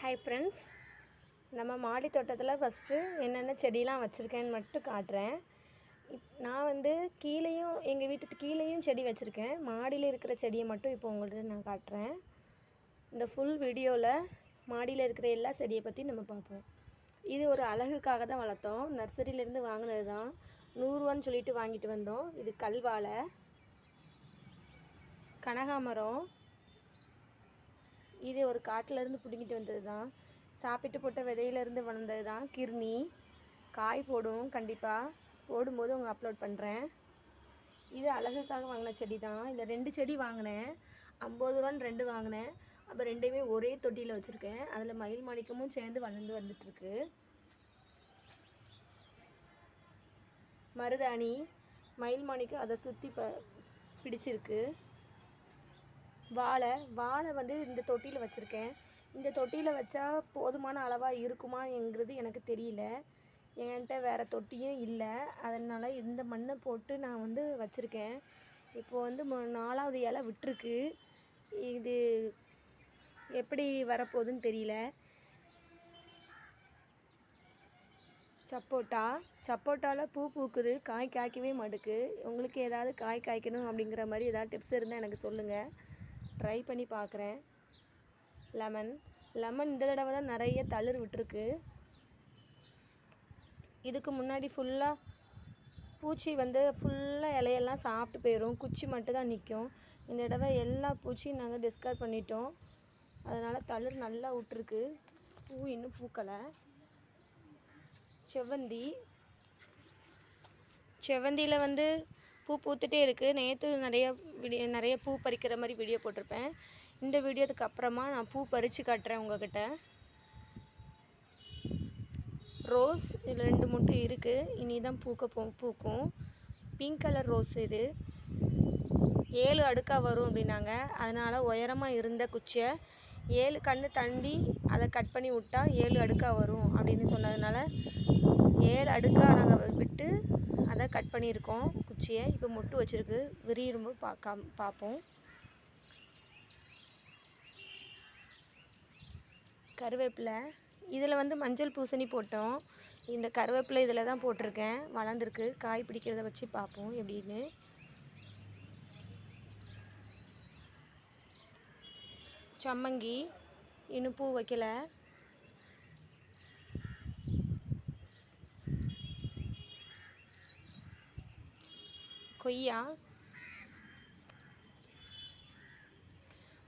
Hi friends நம்ம மாடி தோட்டத்தில் ஃபஸ்ட்டு என்னென்ன செடியெலாம் வச்சுருக்கேன்னு மட்டும் காட்டுறேன். இப் நான் வந்து கீழேயும் எங்கள் வீட்டுக்கு கீழேயும் செடி வச்சுருக்கேன். மாடியில் இருக்கிற செடியை மட்டும் இப்போ உங்கள்கிட்ட நான் காட்டுறேன். இந்த ஃபுல் வீடியோவில் மாடியில் இருக்கிற எல்லா செடியை பற்றி நம்ம பார்ப்போம். இது ஒரு அழகுக்காக தான் வளர்த்தோம். நர்சரியிலேருந்து வாங்கினது தான் நூறுரூவான்னு சொல்லிட்டு வாங்கிட்டு வந்தோம். இது கல்வாழை கனகாமரம் இது ஒரு காட்டிலேருந்து பிடுங்கிட்டு வந்தது தான் சாப்பிட்டு போட்ட விதையிலேருந்து வளர்ந்தது தான் கிர்னி காய் போடும் கண்டிப்பாக போடும்போது உங்கள் அப்லோட் பண்ணுறேன் இது அழகுக்காக வாங்கின செடி தான் இதில் ரெண்டு செடி வாங்கினேன். ஐம்பது ரூபான்னு ரெண்டு வாங்கினேன். அப்போ ரெண்டையுமே ஒரே தொட்டியில் வச்சுருக்கேன். அதில் மயில் மாணிக்கமும் சேர்ந்து வளர்ந்து வந்துட்டுருக்கு. மருதாணி. மயில் மாணிக்கம் அதை சுற்றி ப பிடிச்சிருக்கு. வாழை வாழை வந்து இந்த தொட்டியில் வச்சுருக்கேன். இந்த தொட்டியில் வச்சா போதுமான அளவாக இருக்குமாங்கிறது எனக்கு தெரியல. என்கிட்ட வேறு தொட்டியும் இல்லை. அதனால் இந்த மண்ணை போட்டு நான் வந்து வச்சுருக்கேன். இப்போது வந்து நாலாவது இலை விட்டுருக்கு. இது எப்படி வரப்போகுதுன்னு தெரியல. சப்போட்டா. சப்போட்டாவில் பூ பூக்குது. காய் காய்க்கவே மாட்டுக்கு. உங்களுக்கு ஏதாவது காய் காய்க்கணும் அப்படிங்கிற மாதிரி ஏதாவது டிப்ஸ் இருந்தால் எனக்கு சொல்லுங்கள் ட்ரை பண்ணி பார்க்குறேன் லெமன் லெமன் இந்த தடவை தான் நிறைய தளிர் விட்டுருக்கு. இதுக்கு முன்னாடி ஃபுல்லாக பூச்சி வந்து ஃபுல்லாக இலையெல்லாம் சாப்பிட்டு போயிடும் குச்சி மட்டும் தான் நிற்கும் இந்த தடவை எல்லா பூச்சியும் நாங்கள் டிஸ்கார்ட் பண்ணிட்டோம். அதனால் தளிர் நல்லா விட்டுருக்கு. பூ இன்னும் பூக்கலை. செவ்வந்தி. செவ்வந்தியில் வந்து பூ பூத்துட்டே இருக்குது நேற்று நிறைய வீடியோ நிறைய பூ பறிக்கிற மாதிரி வீடியோ போட்டிருப்பேன். இந்த வீடியோத்துக்கு அப்புறமா நான் பூ பறித்து காட்டுறேன் உங்ககிட்ட. ரோஸ் இதில் ரெண்டு மட்டும் இருக்குது இனி தான் பூக்க போ பூக்கும். பிங்க் கலர் ரோஸ் இது. ஏழு அடுக்காக வரும் அப்படின்னாங்க. அதனால் உயரமாக இருந்த குச்சியை ஏழு கன்று தண்டி அதை கட் பண்ணி விட்டால் ஏழு அடுக்காக வரும் அப்படின்னு சொன்னதுனால ஏழு அடுக்காக நாங்கள் விட்டு அதை கட் பண்ணியிருக்கோம் குச்சியை. இப்போ மொட்டு வச்சுருக்கு. விரியும்போது பார்க்காம பார்ப்போம். கருவேப்பிலை. இதில் வந்து மஞ்சள் பூசணி போட்டோம். இந்த கருவேப்பிலை இதில் தான் போட்டிருக்கேன். வளர்ந்துருக்கு. காய் பிடிக்கிறத வச்சு பார்ப்போம் எப்படின்னு. சம்மங்கி. இன்னும் பூ வைக்கல. கொய்யா.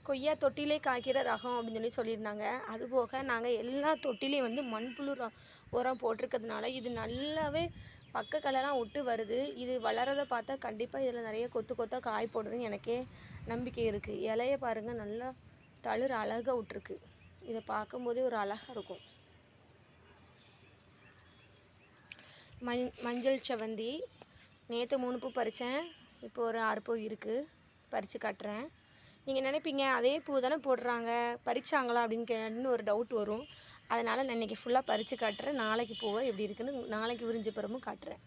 கொய்யா தொட்டிலே காய்க்கிற ரகம் அப்படின்னு சொல்லி சொல்லியிருந்தாங்க. அதுபோக நாங்கள் எல்லா தொட்டிலையும் வந்து மண்புழு ர- உரம் போட்டிருக்கிறதுனால இது நல்லாவே பக்க கலெல்லாம் விட்டு வருது. இது வளரதை பார்த்தா கண்டிப்பாக இதில் நிறைய கொத்து கொத்தாக காய் போடுதுன்னு எனக்கே நம்பிக்கை இருக்குது இலைய பாருங்கள் நல்லா தளிர் அழகாக விட்டுருக்கு. இதை பார்க்கும்போதே ஒரு அழகாக இருக்கும். மஞ் மஞ்சள் செவந்தி நேற்று மூணு பூ பறித்தேன் இப்போ ஒரு ஆறு பூ இருக்குது பறித்து காட்டுறேன். நீங்கள் நினைப்பீங்க அதே பூ தானே போடுறாங்க. பறிச்சாங்களா அப்படின்னு கேன்னு ஒரு டவுட் வரும். அதனால் நான் இன்றைக்கி ஃபுல்லாக பறித்து காட்டுறேன். நாளைக்கு பூவை எப்படி இருக்குன்னு நாளைக்கு விரிஞ்ச பிறமும் காட்டுறேன்.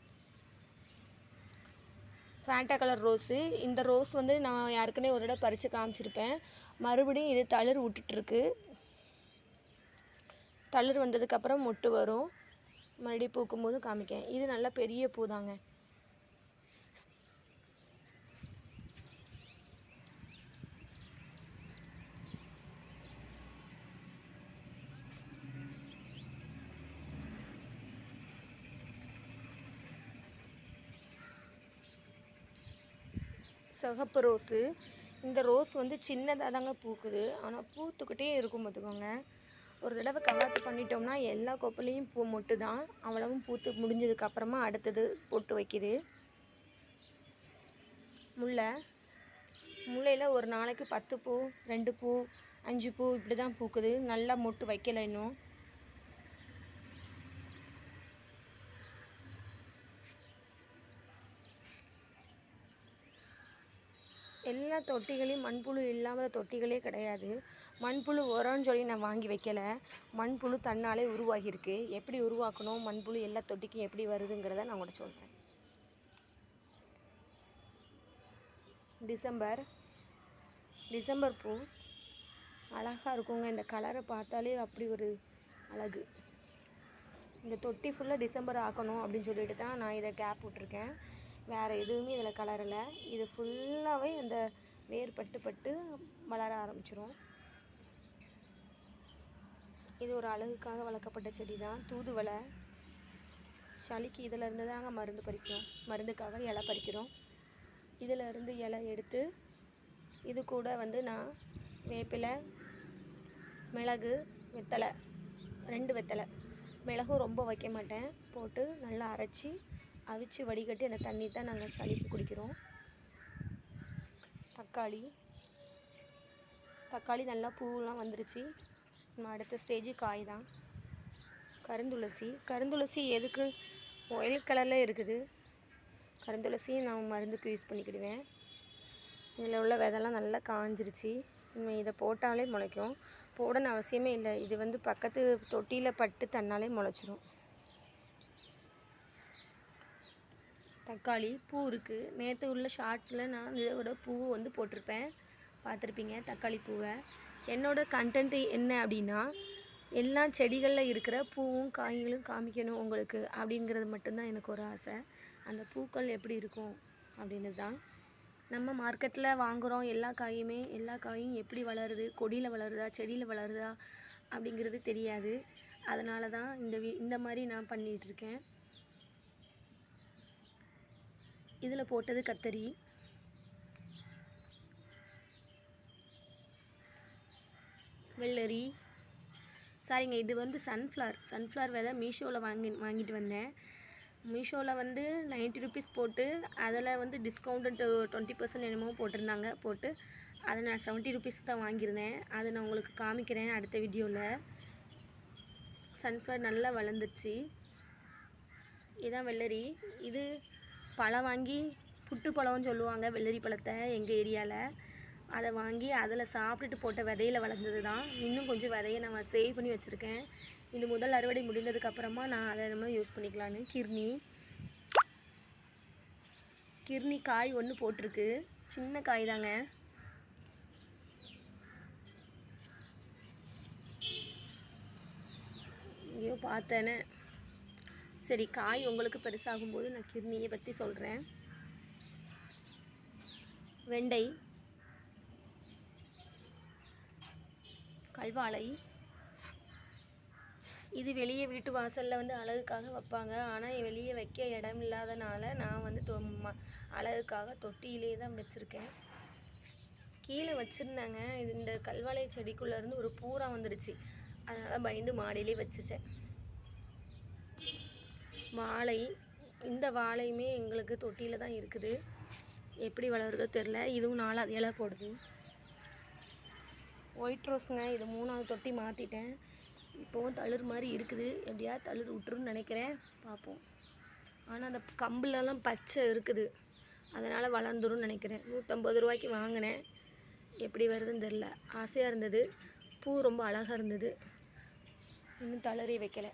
ஃபேண்டா கலர் ரோஸு இந்த ரோஸ் வந்து நான் யாருக்குனே ஒரு தடவை பறித்து காமிச்சிருப்பேன். மறுபடியும் இது தளிர் விட்டுட்டுருக்கு. தளிர் வந்ததுக்கப்புறம் மொட்டு வரும். மறுபடியும் பூக்கும்போது காமிக்கேன் இது நல்லா பெரிய பூ தாங்க. சிகப்பு ரோஸு. இந்த ரோஸ் வந்து சின்னதாக தாங்க பூக்குது. ஆனால் பூத்துக்கிட்டே இருக்கும் பார்த்துக்கோங்க. ஒரு தடவை கவாத்து பண்ணிட்டோம்னா எல்லா கொப்புலேயும் பூ மொட்டு தான் அவ்வளவும் பூத்து முடிஞ்சதுக்கப்புறமா அடுத்தது பொட்டு வைக்கிது. முல்லை. முல்லையில் ஒரு நாளைக்கு பத்து பூ ரெண்டு பூ அஞ்சு பூ இப்படி தான் பூக்குது. நல்லா மொட்டு வைக்கலை இன்னும். எல்லா தொட்டிகளையும் மண்புழு இல்லாத தொட்டிகளே கிடையாது. மண்புழு உரம்னு சொல்லி நான் வாங்கி வைக்கல. மண்புழு தன்னாலே உருவாகியிருக்கு. எப்படி உருவாக்கணும்? மண்புழு எல்லா தொட்டிக்கும் எப்படி வருதுங்கிறத நான் உங்கள்கிட்ட சொல்கிறேன் டிசம்பர் டிசம்பர் பூ அழகாக இருக்குங்க. இந்த கலரை பார்த்தாலே அப்படி ஒரு அழகு. இந்த தொட்டி ஃபுல்லாக டிசம்பர் ஆக்கணும் அப்படின்னு சொல்லிட்டு தான் நான் இதை கேப் விட்ருக்கேன் வேறு எதுவுமே இதில் கலரலை இது ஃபுல்லாகவே அந்த வேர் பட்டு பட்டு வளர ஆரம்பிச்சிரும். இது ஒரு அழகுக்காக வளர்க்கப்பட்ட செடி தான் தூதுவளை. சளிக்கு இதில் இருந்து தாங்க மருந்து பறிக்கிறோம். மருந்துக்காக இலை பறிக்கிறோம். இதில் இருந்து இலை எடுத்து இது கூட வந்து நான் வேப்பிலை மிளகு வெத்தலை ரெண்டு வெத்தலை. மிளகும் ரொம்ப வைக்க மாட்டேன். போட்டு நல்லா அரைச்சி அவிச்சு வடிகட்டி அந்த தண்ணி தான் நாங்கள் சளிக்கு குடிக்கிறோம். தக்காளி. தக்காளி நல்லா பூவெலாம் வந்துருச்சு. நம்ம அடுத்த ஸ்டேஜ் காய் தான். கருந்துளசி. கருந்துளசி எதுக்கு? ஒயில் கலரில் இருக்குது. கருந்துளசி நான் மருந்துக்கு யூஸ் பண்ணிக்கிடுவேன். இதில் உள்ள விதெல்லாம் நல்லா காஞ்சிருச்சு. நம்ம இதை போட்டாலே முளைக்கும். போடணும் அவசியமே இல்லை. இது வந்து பக்கத்து தொட்டியில் பட்டு தன்னாலே முளைச்சிரும். தக்காளி பூ இருக்குது நேற்று உள்ள ஷார்ட்ஸில் நான் இதோட பூவை வந்து போட்டிருப்பேன். பார்த்துருப்பீங்க தக்காளி பூவை. என்னோடய கண்டென்ட்டு என்ன அப்படின்னா எல்லா செடிகளில் இருக்கிற பூவும் காய்களும் காமிக்கணும் உங்களுக்கு அப்படிங்கிறது மட்டும்தான் எனக்கு ஒரு ஆசை. அந்த பூக்கள் எப்படி இருக்கும் அப்படின்னு தான். நம்ம மார்க்கெட்டில் வாங்குகிறோம் எல்லா காயுமே எல்லா காயும் எப்படி வளருது கொடியில் வளருதா செடியில் வளருதா அப்படிங்கிறது தெரியாது. அதனால தான் இந்த வி இந்த மாதிரி நான் பண்ணிகிட்ருக்கேன் இதில் போட்டது கத்தரி. வெள்ளரி. சாரிங்க இது வந்து சன்ஃப்ளவர் சன்ஃப்ளவர் விதை மீஷோவில் வாங்கி வாங்கிட்டு வந்தேன். மீஷோவில் வந்து நைன்ட்டி ருபீஸ் போட்டு அதில் வந்து டிஸ்கவுண்ட் டுவெண்ட்டி பர்சன்ட் என்னமோ போட்டிருந்தாங்க. போட்டு அதை நான் செவன்ட்டி ருபீஸ் தான் வாங்கியிருந்தேன். அதை நான் உங்களுக்கு காமிக்கிறேன் அடுத்த வீடியோவில் சன்ஃப்ளவர் நல்லா வளர்ந்துச்சு. இதுதான் வெள்ளரி. இது பழம் வாங்கி புட்டு பழம்னு சொல்லுவாங்க வெள்ளரி பழத்தை எங்கள் ஏரியாவில் அதை வாங்கி அதில் சாப்பிட்டுட்டு போட்ட விதையில் வளர்ந்தது தான் இன்னும் கொஞ்சம் விதையை நான் சேவ் பண்ணி வச்சுருக்கேன். இது முதல் அறுவடை முடிந்ததுக்கப்புறமா நான் அதை நம்ம யூஸ் பண்ணிக்கலான்னு கிர்னி கிர்னி காய் ஒன்று போட்டிருக்கு. சின்ன காய் தாங்க. ஐயோ பார்த்தேனே. சரி காய் உங்களுக்கு பெருசாகும்போது நான் கிர்னியை பற்றி சொல்கிறேன் வெண்டை கல்வாழை. இது வெளியே வீட்டு வாசலில் வந்து அழகுக்காக வைப்பாங்க. ஆனால் வெளியே வைக்க இடம் இல்லாதனால நான் வந்து தொ ம- அழகுக்காக தொட்டியிலே தான் வச்சுருக்கேன். கீழே வச்சுருந்தாங்க. இது இந்த கல்வாழை செடிக்குள்ளேருந்து ஒரு பூரா வந்துடுச்சு அதனால் பயந்து மாடியிலே வச்சுட்டேன். வாழை இந்த வாழையுமே எங்களுக்கு தொட்டியில் தான் இருக்குது. எப்படி வளருதோ தெரில இதுவும் நாலாவது இலை போடுது. ஒயிட் ரோஸுங்க இது மூணாவது தொட்டி மாற்றிட்டேன் இப்போவும் தளிர் மாதிரி இருக்குது. எப்படியா தளிர் விட்டுருன்னு நினைக்கிறேன். பார்ப்போம். ஆனால் அந்த கம்புலலாம் பச்சை இருக்குது. அதனால் வளர்ந்துரும்னு நினைக்கிறேன். நூற்றம்பது ரூபாய்க்கு வாங்கினேன். எப்படி வருதுன்னு தெரில ஆசையாக இருந்தது. பூ ரொம்ப அழகாக இருந்தது. இன்னும் தளரே வைக்கலை.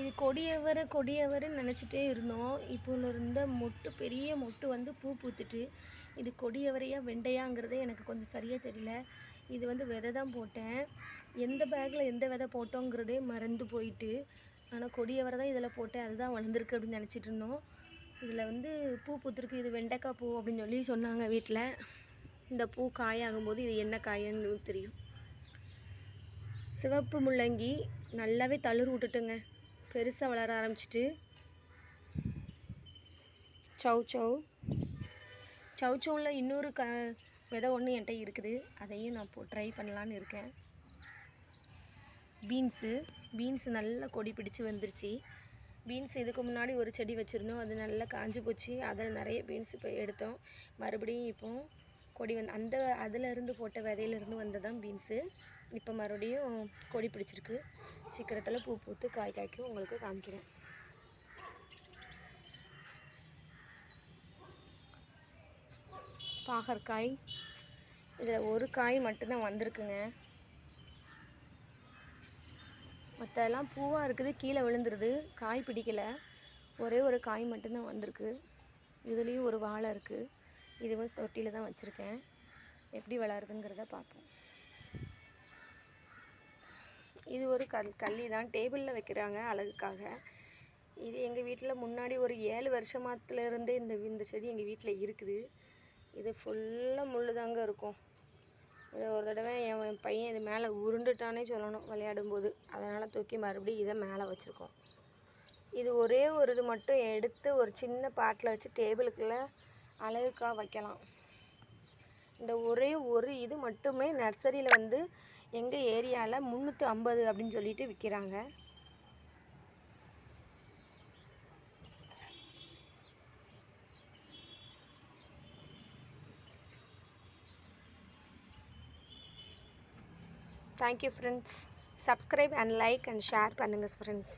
இது கொடியவரை கொடியவர்னு நினச்சிட்டே இருந்தோம். இப்போ இருந்த மொட்டு பெரிய மொட்டு வந்து பூ பூத்துட்டு இது கொடியவரையா வெண்டையாங்கிறதே எனக்கு கொஞ்சம் சரியாக தெரியல. இது வந்து விதை தான் போட்டேன். எந்த பேக்கில் எந்த விதை போட்டோங்கிறதே மறந்து போயிட்டு ஆனால் கொடியவரை தான் இதில் போட்டேன். அதுதான் வளர்ந்துருக்கு அப்படின்னு நினச்சிட்டு இருந்தோம். இதில் வந்து பூ பூத்துருக்கு. இது வெண்டைக்காய் பூ அப்படின்னு சொல்லி சொன்னாங்க வீட்டில் இந்த பூ காயாகும்போது இது என்ன காயன்னு தெரியும். சிவப்பு முள்ளங்கி நல்லாவே தளிர் விட்டுட்டுங்க. பெருசாக வளர ஆரம்பிச்சிட்டு சவு சவு சவு சவுவில் இன்னொரு க விதை ஒன்று என்கிட்ட இருக்குது. அதையும் நான் போ ட்ரை பண்ணலான்னு இருக்கேன். பீன்ஸு பீன்ஸு நல்லா கொடி பிடிச்சி வந்துருச்சு. பீன்ஸ் இதுக்கு முன்னாடி ஒரு செடி வச்சுருந்தோம். அது நல்லா காஞ்சி போச்சு. அதில் நிறைய பீன்ஸ் இப்போ எடுத்தோம். மறுபடியும் இப்போ கொடி வந்து அந்த அதில் போட்ட விதையிலேருந்து வந்ததான் பீன்ஸு இப்போ மறுபடியும் கொடி பிடிச்சிருக்கு. சீக்கிரத்தில் பூ பூத்து காய் காய்க்கும். உங்களுக்கு காமிக்கிறேன். பாகற்காய். இதில் ஒரு காய் மட்டும்தான் வந்திருக்குங்க. மற்றெல்லாம் பூவாக இருக்குது. கீழே விழுந்துருது. காய் பிடிக்கலை. ஒரே ஒரு காய் மட்டும்தான் வந்திருக்கு. இதுலேயும் ஒரு வாழை இருக்குது இதுவும் தொட்டியில் தான் வச்சுருக்கேன். எப்படி வளருதுங்கிறத பார்ப்போம். இது ஒரு கல் கள்ளி தான். டேபிளில் வைக்கிறாங்க அழகுக்காக. இது எங்கள் வீட்டில் முன்னாடி ஒரு ஏழு வருஷமாத்துலேருந்தே இந்த இந்த செடி எங்கள் வீட்டில் இருக்குது. இது ஃபுல்லாக முள் தாங்க இருக்கும். இதை ஒரு தடவை என் என் பையன் இது மேலே உருண்டுட்டானே சொல்லணும் விளையாடும்போது. அதனால் தூக்கி மறுபடியும் இதை மேலே வச்சுருக்கோம். இது ஒரே ஒரு இது மட்டும் எடுத்து ஒரு சின்ன பாட்டில் வச்சு டேபிளுக்குள்ள அழகுக்காக வைக்கலாம். இந்த ஒரே ஒரு இது மட்டுமே நர்சரியில் வந்து எங்கள் ஏரியாவில் முந்நூற்றி ஐம்பது அப்படின்னு சொல்லிட்டு விற்கிறாங்க thank you friends subscribe and like and share பண்ணுங்கள் ஃப்ரெண்ட்ஸ்